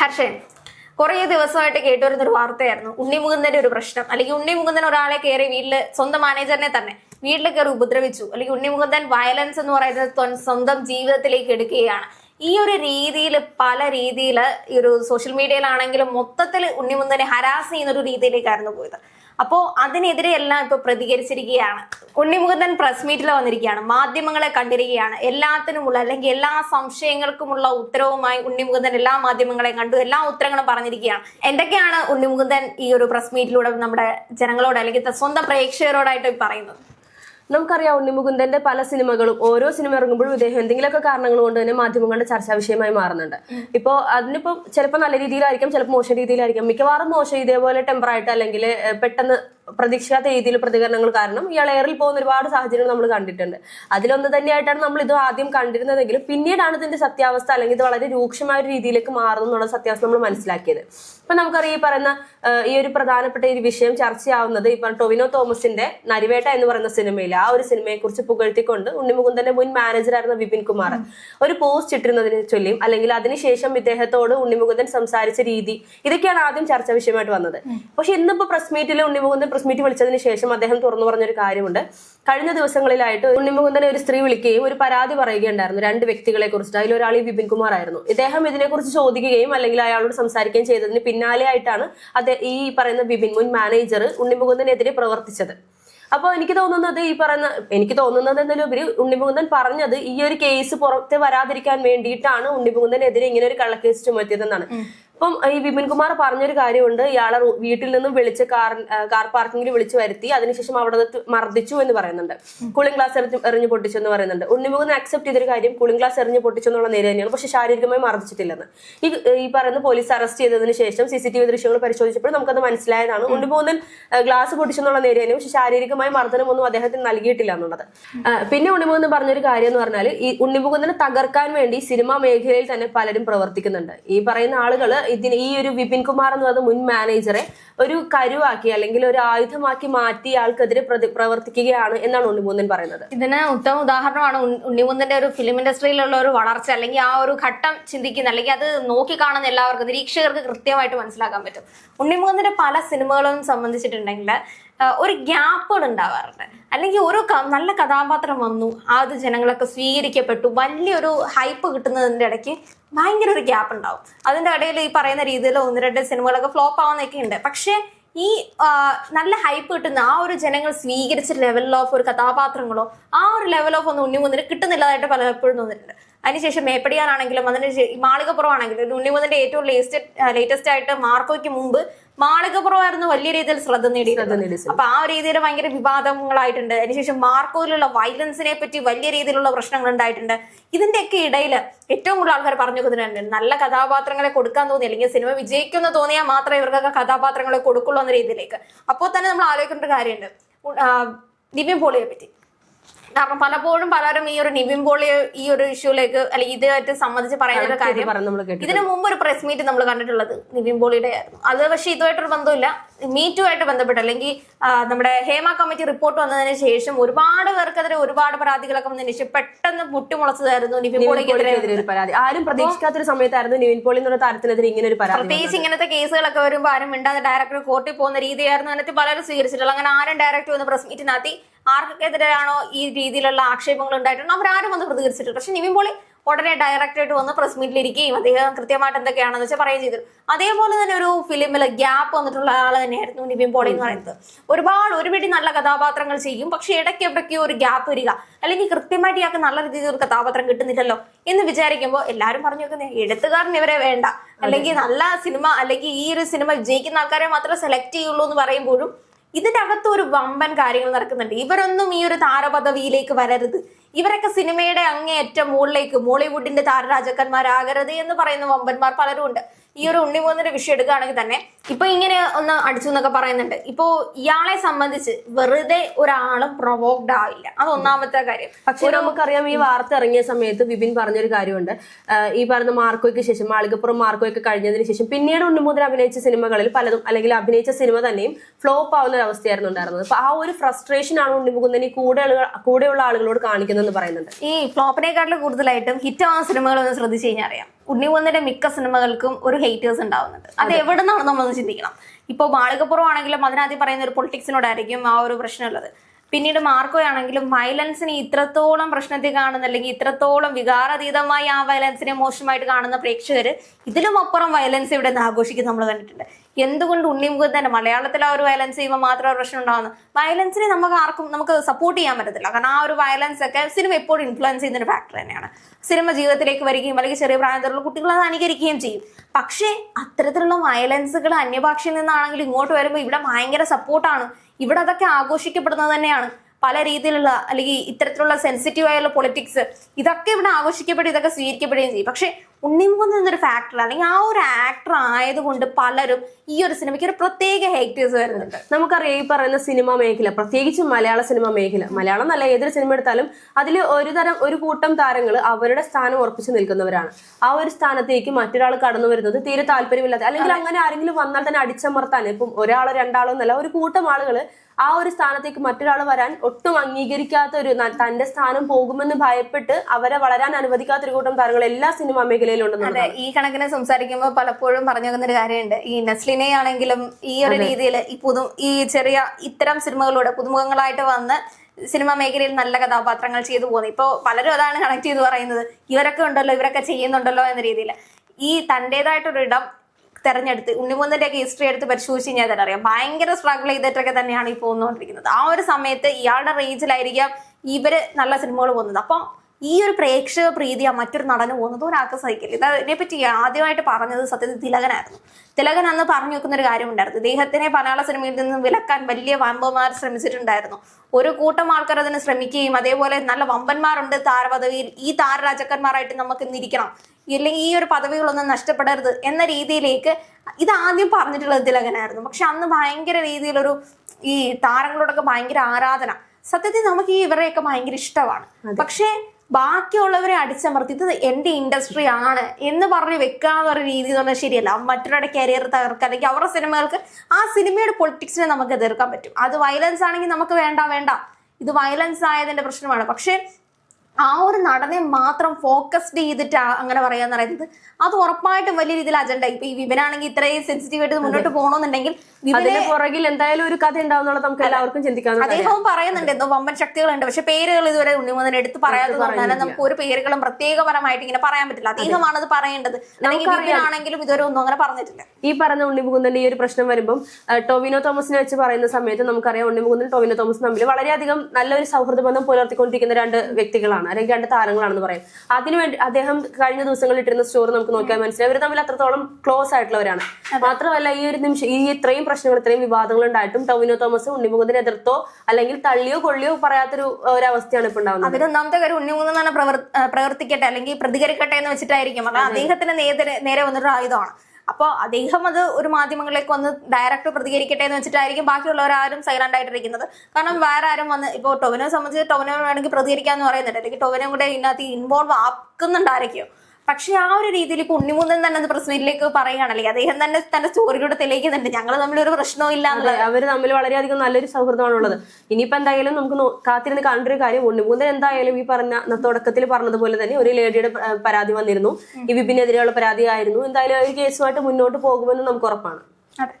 ഹർഷൻ കുറേ ദിവസമായിട്ട് കേട്ടുവരുന്ന ഒരു വാർത്തയായിരുന്നു. ഉണ്ണിമുകുന്ദന്റെ ഒരു പ്രശ്നം. അല്ലെങ്കിൽ ഉണ്ണിമുകുന്ദൻ ഒരാളെ കയറി വീട്ടിൽ സ്വന്തം മാനേജറിനെ തന്നെ വീട്ടിൽ കയറി ഉപദ്രവിച്ചു. അല്ലെങ്കിൽ ഉണ്ണിമുകുന്ദൻ വയലൻസ് എന്ന് പറയുന്നത് സ്വന്തം ജീവിതത്തിലേക്ക് എടുക്കുകയാണ്. ഈ ഒരു രീതിയിൽ പല രീതിയിൽ ഈ ഒരു സോഷ്യൽ മീഡിയയിലാണെങ്കിലും മൊത്തത്തിൽ ഉണ്ണിമുന്ദനെ ഹരാസ് ചെയ്യുന്ന ഒരു രീതിയിലേക്കായിരുന്നു പോയത്. അപ്പോ അതിനെതിരെ എല്ലാം ഇപ്പൊ പ്രതികരിച്ചിരിക്കുകയാണ്. ഉണ്ണിമുകുന്ദൻ പ്രസ് മീറ്റിൽ വന്നിരിക്കുകയാണ്. മാധ്യമങ്ങളെ കണ്ടിരിക്കുകയാണ്. എല്ലാത്തിനുമുള്ള അല്ലെങ്കിൽ എല്ലാ സംശയങ്ങൾക്കുമുള്ള ഉത്തരവുമായി ഉണ്ണിമുകുന്ദൻ എല്ലാ മാധ്യമങ്ങളെയും കണ്ടു. എല്ലാ ഉത്തരങ്ങളും പറഞ്ഞിരിക്കുകയാണ്. എന്തൊക്കെയാണ് ഉണ്ണിമുകുന്ദൻ ഈ ഒരു പ്രസ് മീറ്റിലൂടെ നമ്മുടെ ജനങ്ങളോട് അല്ലെങ്കിൽ സ്വന്തം പ്രേക്ഷകരോടായിട്ട് പറയുന്നത്? നമുക്കറിയാം ഉണ്ണിമുകുന്ദന്റെ പല സിനിമകളും ഓരോ സിനിമ ഇറങ്ങുമ്പോഴും ഇദ്ദേഹം എന്തെങ്കിലുമൊക്കെ കാരണങ്ങൾ കൊണ്ട് തന്നെ മാധ്യമങ്ങളുടെ ചർച്ചാ വിഷയമായി മാറുന്നുണ്ട്. ഇപ്പോൾ അതിനിപ്പോൾ ചിലപ്പോൾ നല്ല രീതിയിലായിരിക്കും ചിലപ്പോൾ മോശം രീതിയിലായിരിക്കും. മിക്കവാറും മോശം ഇതേപോലെ ടെമ്പറായിട്ട് അല്ലെങ്കിൽ പെട്ടെന്ന് പ്രതീക്ഷിക്കാത്ത രീതിയിൽ പ്രതികരണങ്ങൾ കാരണം ഇയാൾ എയറിൽ പോകുന്ന ഒരുപാട് സാഹചര്യങ്ങൾ നമ്മൾ കണ്ടിട്ടുണ്ട്. അതിലൊന്ന് തന്നെയായിട്ടാണ് നമ്മൾ ഇത് ആദ്യം കണ്ടിരുന്നതെങ്കിലും പിന്നീടാണ് ഇതിന്റെ സത്യാവസ്ഥ അല്ലെങ്കിൽ ഇത് വളരെ രൂക്ഷമായ ഒരു രീതിയിലേക്ക് മാറുന്നു എന്നുള്ള സത്യാവസ്ഥ നമ്മൾ മനസ്സിലാക്കിയത്. ഇപ്പൊ നമുക്കറിയാം ഈ പറയുന്ന ഈ ഒരു പ്രധാനപ്പെട്ട ഒരു വിഷയം ചർച്ചയാവുന്നത് ഇപ്പൊ ടൊവിനോ തോമസിന്റെ നരിവേട്ട എന്ന് പറയുന്ന സിനിമയിൽ ആ ഒരു സിനിമയെ കുറിച്ച് പുകഴ്ത്തിക്കൊണ്ട് ഉണ്ണിമുകുന്ദന്റെ മുൻ മാനേജറായിരുന്ന വിപിൻ കുമാർ ഒരു പോസ്റ്റ് ഇട്ടിരുന്നതിനെ ചൊല്ലിയും അല്ലെങ്കിൽ അതിനുശേഷം ഇദ്ദേഹത്തോട് ഉണ്ണിമുകുന്ദൻ സംസാരിച്ച രീതി ഇതൊക്കെയാണ് ആദ്യം ചർച്ചാ വിഷയമായിട്ട് വന്നത്. പക്ഷെ ഇന്നിപ്പോ പ്രസ് മീറ്റിൽ ഉണ്ണിമുകുന്ദൻ പ്രസ് മീറ്റ് വിളിച്ചതിന് ശേഷം അദ്ദേഹം തുറന്നു പറഞ്ഞൊരു കാര്യമുണ്ട്. കഴിഞ്ഞ ദിവസങ്ങളിലായിട്ട് ഉണ്ണിമുകുന്ദനെ ഒരു സ്ത്രീ വിളിക്കുകയും ഒരു പരാതി പറയുകയുണ്ടായിരുന്നു രണ്ട് വ്യക്തികളെ കുറിച്ചിട്ട്. അതിലൊരാൾ ഈ വിപിൻ കുമാർ ആയിരുന്നു ഇദ്ദേഹം ഇതിനെക്കുറിച്ച് ചോദിക്കുകയും അല്ലെങ്കിൽ അയാളോട് സംസാരിക്കുകയും ചെയ്തതിന് പിന്നാലെയായിട്ടാണ് അദ്ദേഹം ഈ പറയുന്ന വിപിൻ മുൻ മാനേജർ ഉണ്ണിമുകുന്ദനെതിരെ പ്രവർത്തിച്ചത്. അപ്പോൾ എനിക്ക് തോന്നുന്നത് ഈ പറയുന്ന എനിക്ക് തോന്നുന്നത് എന്നതിലുപരി ഉണ്ണിമുകുന്ദൻ പറഞ്ഞത് ഈ ഒരു കേസ് പുറത്ത് വരാതിരിക്കാൻ വേണ്ടിയിട്ടാണ് ഉണ്ണിമുകുന്ദനെതിരെ ഇങ്ങനെ ഒരു കള്ളക്കേസ് ചുമത്തിയതെന്നാണ്. ഇപ്പം ഈ വിപിൻ കുമാർ പറഞ്ഞൊരു കാര്യമുണ്ട്. ഇയാളെ വീട്ടിൽ നിന്നും വിളിച്ച് കാർ കാർ പാർക്കിങ്ങിൽ വിളിച്ച് വരുത്തി. അതിനുശേഷം അവിടെ മർദ്ദിച്ചു എന്ന് പറയുന്നുണ്ട്. കൂളിംഗ് ഗ്ലാസ് എറിഞ്ഞ് എറിഞ്ഞു പൊട്ടിച്ചു എന്ന് പറയുന്നുണ്ട്. ഉണ്ണിമുഖം അക്സെപ്റ്റ് ചെയ്തൊരു കാര്യം കൂളിംഗ് ഗ്ലാസ് എറിഞ്ഞു പൊട്ടിച്ചു എന്നുള്ള നേരെ തന്നെയാണ്. പക്ഷെ ശാരീരികമായി മർദ്ദിച്ചിട്ടില്ലെന്ന്. ഈ ഈ പറയുന്ന പോലീസ് അറസ്റ്റ് ചെയ്തതിന് ശേഷം സി സി ടി വി ദൃശ്യങ്ങൾ പരിശോധിച്ചപ്പോൾ നമുക്കത് മനസ്സിലായതാണ്. ഉണ്ണിമുഖൻ ഗ്ലാസ് പൊട്ടിച്ചു എന്നുള്ള നേരെ തന്നെ പക്ഷെ ശാരീരികമായ മർദ്ദനമൊന്നും അദ്ദേഹത്തിന് നൽകിയിട്ടില്ല എന്നുള്ളത്. പിന്നെ ഉണ്ണിമുകുന്ദൻ പറഞ്ഞൊരു കാര്യം എന്ന് പറഞ്ഞാൽ ഈ ഉണ്ണിമുകുന്ദനെ തകർക്കാൻ വേണ്ടി സിനിമാ മേഖലയിൽ തന്നെ പലരും പ്രവർത്തിക്കുന്നുണ്ട്. ഈ പറയുന്ന ആളുകൾ ഇതിന് ഈ ഒരു വിപിൻ കുമാർ എന്ന് പറയുന്ന മുൻ മാനേജറെ ഒരു കരുവാക്കി അല്ലെങ്കിൽ ഒരു ആയുധമാക്കി മാറ്റി ആൾക്കെതിരെ പ്രവർത്തിക്കുകയാണ് എന്നാണ് ഉണ്ണിമൂന്നൻ പറയുന്നത്. ഇതിന് ഉത്തമ ഉദാഹരണമാണ് ഉണ്ണിമൂന്നന്റെ ഒരു ഫിലിം ഇൻഡസ്ട്രിയിലുള്ള ഒരു വളർച്ച അല്ലെങ്കിൽ ആ ഒരു ഘട്ടം ചിന്തിക്കുന്ന അല്ലെങ്കിൽ അത് നോക്കി കാണുന്ന എല്ലാവർക്കും നിരീക്ഷകർക്ക് കൃത്യമായിട്ട് മനസ്സിലാക്കാൻ പറ്റും. ഉണ്ണിമൂന്നന്റെ പല സിനിമകളും സംബന്ധിച്ചിട്ടുണ്ടെങ്കിൽ ഒരു ഗ്യാപ്പുകൾ ഉണ്ടാവാറുണ്ട്. അല്ലെങ്കിൽ ഓരോ നല്ല കഥാപാത്രം വന്നു അത് ജനങ്ങളൊക്കെ സ്വീകരിക്കപ്പെട്ടു വലിയൊരു ഹൈപ്പ് കിട്ടുന്നതിന്റെ ഇടയ്ക്ക് ഭയങ്കര ഒരു ഗ്യാപ്പ് ഉണ്ടാവും. അതിന്റെ ഇടയിൽ ഈ പറയുന്ന രീതിയിൽ ഒന്ന് രണ്ട് സിനിമകളൊക്കെ ഫ്ലോപ്പ് ആവുന്നൊക്കെ ഉണ്ട്. പക്ഷേ ഈ നല്ല ഹൈപ്പ് കിട്ടുന്ന ആ ഒരു ജനങ്ങൾ സ്വീകരിച്ച ലെവൽ ഓഫ് ഒരു കഥാപാത്രങ്ങളോ ആ ഒരു ലെവൽ ഓഫ് ഒന്നും ഉണ്ണിമുന്നിന് കിട്ടുന്നില്ലതായിട്ട് പലപ്പോഴും തോന്നിയിട്ടുണ്ട്. അതിനുശേഷം മേപ്പടിയാറാണെങ്കിലും അതിന് മാളികപ്പുറമാണെങ്കിലും ഉണ്ണിമുന്നിന്റെ ഏറ്റവും ലേറ്റസ്റ്റ് ലേറ്റസ്റ്റ് ആയിട്ട് മാർക്കോയ്ക്ക് മുമ്പ് മാളികപ്പുറമായിരുന്നു വലിയ രീതിയിൽ ശ്രദ്ധ നേടിയിട്ടുണ്ട് നേടിയ അപ്പൊ ആ രീതിയിൽ ഭയങ്കര വിവാദങ്ങളായിട്ടുണ്ട്. അതിനുശേഷം മാർക്കോയിലുള്ള വയലൻസിനെ പറ്റി വലിയ രീതിയിലുള്ള പ്രശ്നങ്ങൾ ഉണ്ടായിട്ടുണ്ട്. ഇതിന്റെയൊക്കെ ഇടയിൽ ഏറ്റവും കൂടുതൽ ആൾക്കാർ പറഞ്ഞു കൊടുക്കുന്നുണ്ട് നല്ല കഥാപാത്രങ്ങളെ കൊടുക്കാൻ തോന്നി അല്ലെങ്കിൽ സിനിമ വിജയിക്കുമെന്ന് തോന്നിയാൽ മാത്രമേ ഇവർക്കൊക്കെ കഥാപാത്രങ്ങളെ കൊടുക്കുള്ളൂ എന്ന രീതിയിലേക്ക്. അപ്പോൾ തന്നെ നമ്മൾ ആലോചിക്കേണ്ട ഒരു കാര്യമുണ്ട്. ദിവ്യം പോളിയെ പറ്റി. കാരണം പലപ്പോഴും പലരും ഈ ഒരു നിവിൻ പോളി ഈ ഒരു ഇഷ്യൂലേക്ക് അല്ലെങ്കിൽ ഇതുമായിട്ട് സംബന്ധിച്ച് പറയുന്ന ഒരു കാര്യം ഇതിനു മുമ്പ് ഒരു പ്രസ് മീറ്റ് നമ്മൾ കണ്ടിട്ടുള്ളത് നിവിൻ പോളിയുടെ. ആയിരുന്നു അത് പക്ഷേ ഇതുമായിട്ടൊരു ബന്ധമില്ല. മീറ്റു ആയിട്ട് ബന്ധപ്പെട്ട് അല്ലെങ്കിൽ നമ്മുടെ ഹേമ കമ്മിറ്റി റിപ്പോർട്ട് വന്നതിന് ശേഷം ഒരുപാട് പേർക്കെതിരെ ഒരുപാട് പരാതികളൊക്കെ വന്നതിന് ശേഷം പെട്ടെന്ന് മുട്ടുമുളച്ചതായിരുന്നു നിവിൻ പോളിക്കെതിരെ. പരാതി. ആരും പ്രതീക്ഷിക്കാത്തൊരു സമയത്തായിരുന്നു നിവിൻ പോളി എന്നുള്ള താരത്തിനെതിരെ ഇങ്ങനെ ഒരു പരാതി പ്രത്യേകിച്ച് ഇങ്ങനത്തെ കേസുകളൊക്കെ വരുമ്പോൾ ആരും മിണ്ടാതെ ഡയറക്ടർ കോർട്ടിൽ പോകുന്ന രീതിയായിരുന്നു അതിനകത്ത് പലരും സ്വീകരിച്ചിട്ടുള്ളത്. അങ്ങനെ ആരും ഡയറക്ടർ വന്ന് പ്രസ് മീറ്റിനകത്തി ആർക്കൊക്കെതിരെയാണോ ഈ രീതിയിലുള്ള ആക്ഷേപങ്ങൾ ഉണ്ടായിട്ടുണ്ടോ? അവരാരും വന്ന് പ്രതികരിച്ചിട്ടില്ല. പക്ഷെ നിവിൻ പോളി ഉടനെ ഡയറക്ടറായിട്ട് വന്ന് പ്രസ് മീറ്റിൽ ഇരിക്കുകയും അദ്ദേഹം കൃത്യമായിട്ട് എന്തൊക്കെയാണെന്ന് വെച്ചാൽ പറയുകയും ചെയ്തു. അതേപോലെ തന്നെ ഒരു ഫിലിമിൽ ഗ്യാപ്പ് വന്നിട്ടുള്ള ആൾ തന്നെയായിരുന്നു നിവിൻ പോളി എന്ന് പറയുന്നത്. ഒരുപാട് ഒരുപിടി നല്ല കഥാപാത്രങ്ങൾ ചെയ്യും. പക്ഷെ ഇടയ്ക്ക് എവിടേക്കോ ഒരു ഗ്യാപ്പ് വരിക. അല്ലെങ്കിൽ കൃത്യമായിട്ട് ഇയാൾക്ക് നല്ല രീതിയിൽ ഒരു കഥാപാത്രം കിട്ടുന്നില്ലല്ലോ എന്ന് വിചാരിക്കുമ്പോൾ എല്ലാവരും പറഞ്ഞു വെക്കുന്നത് എഴുത്തുകാരൻ ഇവരെ വേണ്ട. അല്ലെങ്കിൽ നല്ല സിനിമ അല്ലെങ്കിൽ ഈ ഒരു സിനിമ വിജയിക്കുന്ന ആൾക്കാരെ മാത്രമേ സെലക്ട് ചെയ്യുള്ളൂ എന്ന് പറയുമ്പോഴും ഇതിന്റെ അകത്ത് ഒരു വമ്പൻ കാര്യങ്ങൾ നടക്കുന്നുണ്ട്. ഇവരൊന്നും ഈ ഒരു താരപദവിയിലേക്ക് വരരുത്. ഇവരൊക്കെ സിനിമയുടെ അങ്ങേയറ്റം മുകളിലേക്ക് മോളിവുഡിന്റെ താരരാജാക്കന്മാരാകരുത് എന്ന് പറയുന്ന വമ്പന്മാർ പലരും ഉണ്ട്. ഈ ഒരു ഉണ്ണിമൂന്നിന്റെ വിഷയം എടുക്കുകയാണെങ്കിൽ തന്നെ ഇപ്പൊ ഇങ്ങനെ ഒന്ന് അടിച്ചു എന്നൊക്കെ പറയുന്നുണ്ട്. ഇപ്പോ ഇയാളെ സംബന്ധിച്ച് വെറുതെ ഒരാളും പ്രൊവോക്ഡ് ആവില്ല അത് ഒന്നാമത്തെ കാര്യം. പക്ഷെ നമുക്കറിയാം ഈ വാർത്ത ഇറങ്ങിയ സമയത്ത് വിപിൻ പറഞ്ഞൊരു കാര്യമുണ്ട്. ഈ പറഞ്ഞ മാർക്കോയ്ക്ക് ശേഷം മാളികപ്പുറം മാർക്കോയ്ക്ക് കഴിഞ്ഞതിന് ശേഷം പിന്നീട് ഉണ്ണിമുതൽ അഭിനയിച്ച സിനിമകളിൽ പലതും അല്ലെങ്കിൽ അഭിനയിച്ച സിനിമ തന്നെയും ഫ്ലോപ്പ് ആവുന്ന ഒരു അവസ്ഥയായിരുന്നു ഉണ്ടായിരുന്നത്. അപ്പൊ ആ ഒരു ഫ്രസ്ട്രേഷൻ ആണ് ഉണ്ണിമുകുന്ദൻ ഈ കൂടെ കൂടെയുള്ള ആളുകളോട് കാണിക്കുന്നതെന്ന് പറയുന്നത് ഈ ഫ്ലോപ്പിനെക്കാട്ടിലും കൂടുതലായിട്ടും ഹിറ്റ് ആവുന്ന സിനിമകൾ ഒന്ന് ശ്രദ്ധിച്ചു കഴിഞ്ഞാൽ അറിയാം. ഉണ്ണിമുന്നിന്റെ മിക്ക സിനിമകൾക്കും ഒരു ഹേറ്റേഴ്സ് ഉണ്ടാവുന്നുണ്ട്. അത് എവിടെ നിന്നാണ് നമ്മളൊന്ന് ചിന്തിക്കണം? ഇപ്പോൾ മാളികപ്പുറം ആണെങ്കിലും അതിനകത്ത് പറയുന്ന ഒരു പൊളിറ്റിക്സിനോടായിരിക്കും ആ ഒരു പ്രശ്നമുള്ളത്. പിന്നീട് മാർക്കോ ആണെങ്കിലും വയലൻസിനെ ഇത്രത്തോളം പ്രശ്നത്തിൽ കാണുന്ന അല്ലെങ്കിൽ ഇത്രത്തോളം വികാരതീതമായി ആ വയലൻസിനെ മോശമായിട്ട് കാണുന്ന പ്രേക്ഷകർ ഇതിലും അപ്പുറം വയലൻസ് ഇവിടെ നിന്ന് ആഘോഷിക്കുന്നത് നമ്മൾ കണ്ടിട്ടുണ്ട്. എന്തുകൊണ്ട് ഉണ്ണിമുഖം തന്നെ മലയാളത്തിൽ ആ ഒരു വയലൻസ് ചെയ്യുമ്പോൾ മാത്രം ഒരു പ്രശ്നം ഉണ്ടാകുന്നു വയലൻസിനെ നമുക്ക് ആർക്കും നമുക്ക് സപ്പോർട്ട് ചെയ്യാൻ പറ്റത്തില്ല. കാരണം ആ ഒരു വയലൻസ് ഒക്കെ സിനിമ എപ്പോഴും ഇൻഫ്ലുവൻസ് ചെയ്യുന്ന ഒരു ഫാക്ടർ തന്നെയാണ്. സിനിമ ജീവിതത്തിലേക്ക് വരികയും അല്ലെങ്കിൽ ചെറിയ പ്രായത്തിലുള്ള കുട്ടികൾ അത് അനുകരിക്കുകയും ചെയ്യും. പക്ഷേ അത്തരത്തിലുള്ള വയലൻസുകൾ അന്യഭാഷയിൽ നിന്നാണെങ്കിൽ ഇങ്ങോട്ട് വരുമ്പോൾ ഇവിടെ ഭയങ്കര സപ്പോർട്ടാണ് ഇവിടെ അതൊക്കെ ആഘോഷിക്കപ്പെടുന്നത് തന്നെയാണ്. പല രീതിയിലുള്ള അല്ലെങ്കിൽ ഇത്തരത്തിലുള്ള സെൻസിറ്റീവ് ആയുള്ള പൊളിറ്റിക്സ് ഇതൊക്കെ ഇവിടെ ആഘോഷിക്കപ്പെടും ഇതൊക്കെ സ്വീകരിക്കപ്പെടുകയും ചെയ്യും. പക്ഷെ ഉണ്ണിമുഖം എന്നൊരു ഫാക്ടർ അല്ലെങ്കിൽ ആ ഒരു ആക്ടർ ആയതുകൊണ്ട് പലരും ഈ ഒരു സിനിമയ്ക്ക് ഒരു പ്രത്യേക ഹേറ്റേഴ്സ് വരുന്നുണ്ട്. നമുക്കറിയാം ഈ പറയുന്ന സിനിമ മേഖല പ്രത്യേകിച്ച് മലയാള സിനിമ മേഖല. മലയാളം എന്നല്ല ഏതൊരു സിനിമ എടുത്താലും അതിൽ ഒരു തരം ഒരു കൂട്ടം താരങ്ങൾ അവരുടെ സ്ഥാനം ഉറപ്പിച്ചു നിൽക്കുന്നവരാണ്. ആ ഒരു സ്ഥാനത്തേക്ക് മറ്റൊരാൾ കടന്നു വരുന്നത് തീരെ താല്പര്യമില്ലാത്ത അല്ലെങ്കിൽ അങ്ങനെ ആരെങ്കിലും വന്നാൽ തന്നെ അടിച്ചമർത്താൻ ഇപ്പം ഒരാളോ രണ്ടാളോ എന്നല്ല ഒരു കൂട്ടം ആളുകൾ ആ ഒരു സ്ഥാനത്തേക്ക് മറ്റൊരാൾ വരാൻ ഒട്ടും അംഗീകരിക്കാത്ത ഒരു തന്റെ സ്ഥാനം പോകുമെന്ന് ഭയപ്പെട്ട് അവരെ വളരാൻ അനുവദിക്കാത്ത ഒരു കൂട്ടം താരങ്ങൾ എല്ലാ സിനിമാ മേഖലയിലും അതെ ഈ കണക്കിന് സംസാരിക്കുമ്പോൾ പലപ്പോഴും പറഞ്ഞു വെക്കുന്ന ഒരു കാര്യമുണ്ട്. ഈ നെസ്ലിനെ ആണെങ്കിലും ഈ ഒരു രീതിയിൽ ഈ പുതു ഈ ചെറിയ ഇത്തരം സിനിമകളിലൂടെ പുതുമുഖങ്ങളായിട്ട് വന്ന് സിനിമാ മേഖലയിൽ നല്ല കഥാപാത്രങ്ങൾ ചെയ്തു പോകുന്നത് ഇപ്പോൾ പലരും അതാണ് കണക്ട് ചെയ്ത് പറയുന്നത്. ഇവരൊക്കെ ഉണ്ടല്ലോ ഇവരൊക്കെ ചെയ്യുന്നുണ്ടല്ലോ എന്ന രീതിയിൽ. ഈ തന്റെതായിട്ടൊരു ഇടം തെരഞ്ഞെടുത്ത് ഉണ്ണിമുന്നന്റെ ഒക്കെ ഹിസ്റ്ററി എടുത്ത് പരിശോധിച്ച് കഴിഞ്ഞാൽ തന്നെ അറിയാം. ഭയങ്കര സ്ട്രഗിൾ ചെയ്തിട്ടൊക്കെ തന്നെയാണ് ഈ പോകുന്നുകൊണ്ടിരിക്കുന്നത് ആ ഒരു സമയത്ത് ഇയാളുടെ റേഞ്ചിലായിരിക്കാം ഇവർ നല്ല സിനിമകൾ പോകുന്നത്. അപ്പോൾ ഈ ഒരു പ്രേക്ഷക പ്രീതി ആ മറ്റൊരു നടന് പോകുന്നത് ഒരാൾക്ക് സഹിക്കില്ല. ഇത് ഇതിനെപ്പറ്റി ആദ്യമായിട്ട് പറഞ്ഞത് സത്യത്തിൽ തിലകനായിരുന്നു. തിലകൻ അന്ന് പറഞ്ഞു വെക്കുന്ന ഒരു കാര്യം കാര്യമുണ്ടായിരുന്നു. ഇദ്ദേഹത്തിനെ മലയാള സിനിമയിൽ നിന്നും വിലക്കാൻ വലിയ വമ്പന്മാർ ശ്രമിച്ചിട്ടുണ്ടായിരുന്നു. ഒരു കൂട്ടം ആൾക്കാർ അതിനെ ശ്രമിക്കുകയും അതേപോലെ നല്ല വമ്പന്മാരുണ്ട് താരപദവിയിൽ. ഈ താരരാജക്കന്മാരായിട്ട് നമുക്ക് ഇന്നിരിക്കണം ഇല്ലെങ്കിൽ ഈ ഒരു പദവികളൊന്നും നഷ്ടപ്പെടരുത് എന്ന രീതിയിലേക്ക് ഇത് ആദ്യം പറഞ്ഞിട്ടുള്ളത് തിലകനായിരുന്നു. പക്ഷെ അന്ന് ഭയങ്കര രീതിയിലൊരു ഈ താരങ്ങളോടൊക്കെ ഭയങ്കര ആരാധന. സത്യത്തിൽ നമുക്ക് ഈ ഇവരെയൊക്കെ ഭയങ്കര ഇഷ്ടമാണ്. പക്ഷേ ബാക്കിയുള്ളവരെ അടിച്ചമർത്തി ഇത് എന്റെ ഇൻഡസ്ട്രി ആണ് എന്ന് പറഞ്ഞ് വെക്കാന്ന് പറഞ്ഞ രീതി എന്ന് പറഞ്ഞാൽ ശരിയല്ല. മറ്റൊരാളുടെ കരിയർ തകർക്കുക അല്ലെങ്കിൽ അവരുടെ സിനിമകൾക്ക് ആ സിനിമയുടെ പൊളിറ്റിക്സിനെ നമുക്ക് എതിർക്കാൻ പറ്റും. അത് വയലൻസ് ആണെങ്കിൽ നമുക്ക് വേണ്ട വേണ്ട. ഇത് വയലൻസ് ആയതിന്റെ പ്രശ്നമാണ്. പക്ഷേ ആ ഒരു നടനെ മാത്രം ഫോക്കസ്ഡ് ചെയ്തിട്ട് അങ്ങനെ പറയാന്ന് പറയുന്നത്. അത് ഉറപ്പായിട്ടും വലിയ രീതിയിൽ അജണ്ട ഇപ്പൊ ഈ വിപനാണെങ്കിൽ ഇത്രയും സെൻസിറ്റീവ് ആയിട്ട് മുന്നോട്ട് പോകണമെന്നുണ്ടെങ്കിൽ പുറകിൽ എന്തായാലും ഒരു കഥ ഉണ്ടാവുന്നുള്ളത് നമുക്ക് എല്ലാവർക്കും ചിന്തിക്കാം. അദ്ദേഹവും പറയുന്നുണ്ട് എന്തോ വമ്പൻ ശക്തികളുണ്ട്. പക്ഷെ പേരുകൾ ഇതുവരെ ഉണ്ണിമുതൻ എടുത്ത് പറയാതെ പറഞ്ഞാൽ നമുക്ക് ഒരു പേരുകളും പ്രത്യേകപരമായിട്ട് ഇങ്ങനെ പറയാൻ പറ്റില്ല. അദ്ദേഹമാണ് അത് പറയേണ്ടത്. അല്ലെങ്കിൽ വിപിനാണെങ്കിലും ഇതുവരെ ഒന്നും അങ്ങനെ പറഞ്ഞിട്ടില്ല. ഈ പറഞ്ഞ ഉണ്ണിമുകുന്ദന്റെ ഈ ഒരു പ്രശ്നം വരുമ്പോൾ ടോവിനോ തോമസിനെ വെച്ച് പറയുന്ന സമയത്ത് നമുക്കറിയാം ഉണ്ണിമുകുന്ദൻ ടോവിനോ തോമസ് തമ്മിൽ വളരെയധികം നല്ലൊരു സൗഹൃദ ബന്ധം പുലർത്തിക്കൊണ്ടിരിക്കുന്ന രണ്ട് വ്യക്തികളാണ്. അല്ലെങ്കിൽ രണ്ട് താരങ്ങളാണെന്ന് പറയാം. അതിനുവേണ്ടി അദ്ദേഹം കഴിഞ്ഞ ദിവസങ്ങളിൽ ഇട്ടിരുന്ന സ്റ്റോറി നമുക്ക് നോക്കിയാൽ മനസ്സിലായി. അവർ തമ്മിൽ അത്രത്തോളം ക്ലോസ് ആയിട്ടുള്ളവരാണ്. മാത്രമല്ല ഈ ഒരു നിമിഷം ഈ ഇത്രയും പ്രശ്നങ്ങൾ ഇത്രയും വിവാദങ്ങൾ ഉണ്ടായിട്ടും ടൊവിനോ തോമസ് ഉണ്ണിമുഖത്തിന് എതിർത്തോ അല്ലെങ്കിൽ തള്ളിയോ കൊള്ളിയോ പറയാത്തൊരു ഒരു അവസ്ഥയാണ് ഇപ്പൊ ഉണ്ടാവുന്നത്. ഒന്നാമത്തെ കാര്യം ഉണ്ണിമുഖം തന്നെ പ്രവർത്തിക്കട്ടെ അല്ലെങ്കിൽ പ്രതികരിക്കട്ടെ എന്ന് വെച്ചിട്ടായിരിക്കും. അത്. അദ്ദേഹത്തിന് നേരെ നേരെ ആയുധമാണ്. അപ്പോൾ അദ്ദേഹം അത് ഒരു മാധ്യമങ്ങളിലേക്ക് വന്ന് ഡയറക്റ്റ് പ്രതികരിക്കട്ടെ എന്ന് വെച്ചിട്ടായിരിക്കും ബാക്കിയുള്ളവരാരും സൈലന്റ് ആയിട്ടിരിക്കുന്നത് കാരണം വേറെ ആരും വന്ന് ഇപ്പോൾ ടൊവിനെ സംബന്ധിച്ച് ടൊവിനോ വേണമെങ്കിൽ പ്രതികരിക്കാന്ന് പറയുന്നുണ്ട്. അല്ലെങ്കിൽ ടൊവിനോ കൂടെ ഇതിനകത്ത് ഇൻവോൾവ് ആക്കുന്നുണ്ട് ആരൊക്കെയോ. പക്ഷെ ആ ഒരു രീതിയിൽ ഇപ്പൊ ഉണ്ണിമുന്തൻ തന്നെ അത് പ്രസ് മീറ്റിലേക്ക് പറയുകയാണല്ലേ? അദ്ദേഹം തന്നെ തന്റെ സ്റ്റോറിയിലൂടെ തെളിയിക്കുന്നുണ്ട്. ഞങ്ങൾ തമ്മിൽ ഒരു പ്രശ്നവും ഇല്ല എന്നുള്ളത്. അവർ തമ്മിൽ വളരെയധികം നല്ലൊരു സൗഹൃദമാണുള്ളത്. ഇനിയിപ്പോ എന്തായാലും നമുക്ക് കാത്തിരുന്ന് കാണേണ്ട ഒരു കാര്യം ഉണ്ണിമൂന്നൻ എന്തായാലും ഈ പറഞ്ഞ തുടക്കത്തിൽ പറഞ്ഞതുപോലെ തന്നെ ഒരു ലേഡിയുടെ പരാതി വന്നിരുന്നു. ഈ വിപിനെതിരെയുള്ള പരാതി ആയിരുന്നു എന്തായാലും ഒരു കേസുമായിട്ട് മുന്നോട്ട് പോകുമെന്ന് നമുക്ക് ഉറപ്പാണ്. അതെ.